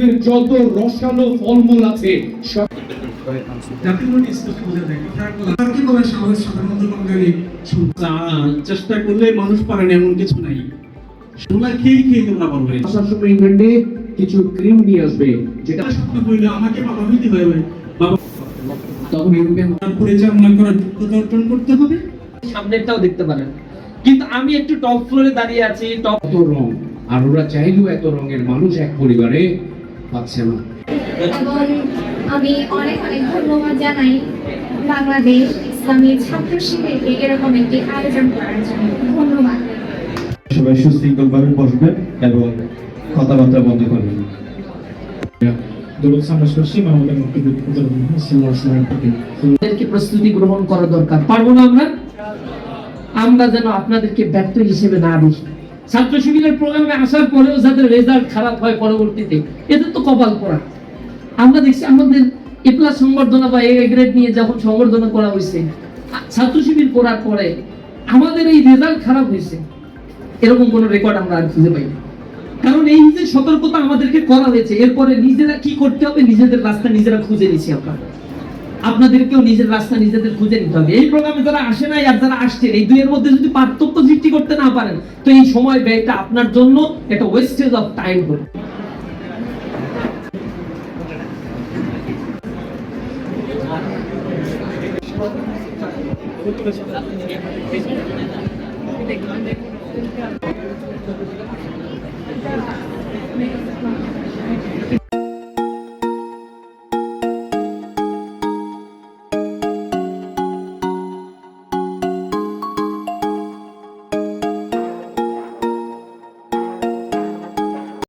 পৃথিবীর যত রসালো ফলমূল আছে চেষ্টা করলে মানুষ পারে না এমন কিছু নাই। সেগুলা খেয়ে খেয়ে তোমরা বলবে আসার সময় ইংল্যান্ডে কিছু ক্রিম নিয়ে আসবে যেটা স্বপ্ন হইলে আমাকে বাবা হইতে হবে বাবা তখন ইউরোপিয়ান পরিচালনা করার যোগ্যতা অর্জন করতে হবে। সামনেরটাও দেখতে পারেন। কিন্তু আমি একটু টপ ফ্লোরে দাঁড়িয়ে আছি টপ রং আর ওরা চাইলেও এত রঙের মানুষ এক পরিবারে পাচ্ছে না। এবং আমি অনেক অনেক ধন্যবাদ জানাই বাংলাদেশ ইসলামী ছাত্র শিবিরকে এরকম একটি আয়োজন করার জন্য। ধন্যবাদ। সবাই সুশৃঙ্খলভাবে বসবেন এবং কথাবার্তা বন্ধ করবেন। প্রস্তুতি গ্রহণ করা দরকার। পারব না আমরা? আমরা যেন আপনাদেরকে ব্যর্থ হিসেবে না দেখি। ছাত্র শিবিরের প্রোগ্রামে আসার পরেও যাদের রেজাল্ট খারাপ হয় পরবর্তীতে, এদের তো কপাল পড়া। আমরা দেখছি আমাদের এ প্লাস সংবর্ধনা বা এ গ্রেড নিয়ে যখন সংবর্ধনা করা হয়েছে ছাত্র শিবির করার পরে আমাদের এই রেজাল্ট খারাপ হয়েছে। এরকম কোনো রেকর্ড আমরা আর খুঁজে পাই। কারণ এই যে সতর্কতা আমাদেরকে করা হয়েছে, এরপরে নিজেরা কি করতে হবে, নিজেদের রাস্তা নিজেরা খুঁজে নিচ্ছি আমরা। আপনাদেরকেও নিজের রাস্তা নিজেদের খুঁজে নিতে হবে। এই প্রোগ্রামে যারা আসে নাই আর যারা আসছেন, এই দুইয়ের মধ্যে যদি পার্থক্য সৃষ্টি করতে না পারেন, তো এই সময় ব্যয়টা আপনার জন্য একটা ওয়েস্টেজ অফ টাইম করে